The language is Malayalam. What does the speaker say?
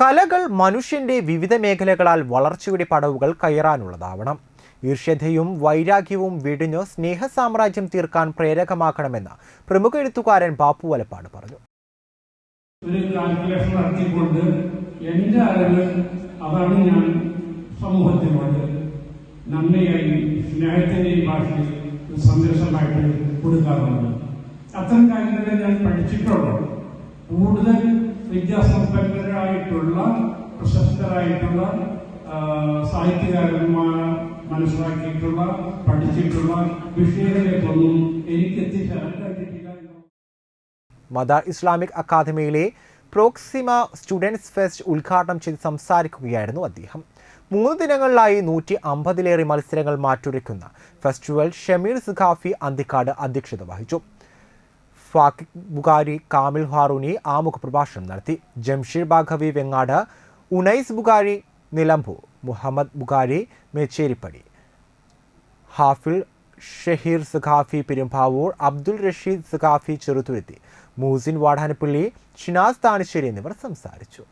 കലകൾ മനുഷ്യന്റെ വിവിധ മേഖലകളാൽ വളർച്ചയുടെ പടവുകൾ കയറാനുള്ളതാവണം. ഈർഷ്യതയും വൈരാഗ്യവും വെടിഞ്ഞ് സ്നേഹസാമ്രാജ്യം തീർക്കാൻ പ്രേരകമാക്കണമെന്ന് പ്രമുഖ എഴുത്തുകാരൻ ബാപ്പു വലപ്പാട് പറഞ്ഞു. ഒരു കാൽക്കുലേഷൻ നടത്തിക്കൊണ്ട് എന്റെ അറിവ് അതാണ് ഞാൻ സമൂഹത്തിനോട് നന്മയായി സ്നേഹത്തിന്റെയും ഭാഷയിൽ സന്ദേശമായിട്ട് കൊടുക്കാറുണ്ട്. അത്തരം കാര്യങ്ങളെ ഞാൻ പഠിച്ചിട്ടുള്ളൂ. കൂടുതൽ വിദ്യാസമ്പന്നരായിട്ടുള്ള പ്രശസ്തരായിട്ടുള്ള സാഹിത്യകാരന്മാർ മനസ്സിലാക്കിയിട്ടുള്ള പഠിച്ചിട്ടുള്ള വിഷയങ്ങളിലേക്കൊന്നും എനിക്ക് എത്തിച്ചേരാൻ ഇസ്ലാമിക് അക്കാദമിയിലെ പ്രോക്സിമ സ്റ്റുഡൻസ് ഫെസ്റ്റ് ഉദ്ഘാടനം ചെയ്ത് സംസാരിക്കുകയായിരുന്നു അദ്ദേഹം. മൂന്ന് ദിനങ്ങളിലായി നൂറ്റി അമ്പതിലേറെ മത്സരങ്ങൾ മാറ്റുരയ്ക്കുന്ന ഫെസ്റ്റിവൽ ഷമീർ സുഖാഫി അന്തിക്കാട് അധ്യക്ഷത വഹിച്ചു. ഫാക്കിഖ് ബുഖാരി കാമിൽ ഹാറൂനി ആമുഖ പ്രഭാഷണം നടത്തി. ജംഷീർ ബാഘവി വെങ്ങാട് ഉനൈസ് ബുഖാരി നിലമ്പൂർ മുഹമ്മദ് ബുഖാരി മേച്ചേരിപ്പടി. ഹാഫിൽ ഷഹീർ സഖാഫി പെരുമ്പാവൂർ അബ്ദുൾ റഷീദ് സഖാഫി ചെറുതുരുത്തി മൂസിൻ വാടാനപ്പള്ളി ഷിനാസ് താണിശ്ശേരി എന്നിവർ സംസാരിച്ചു.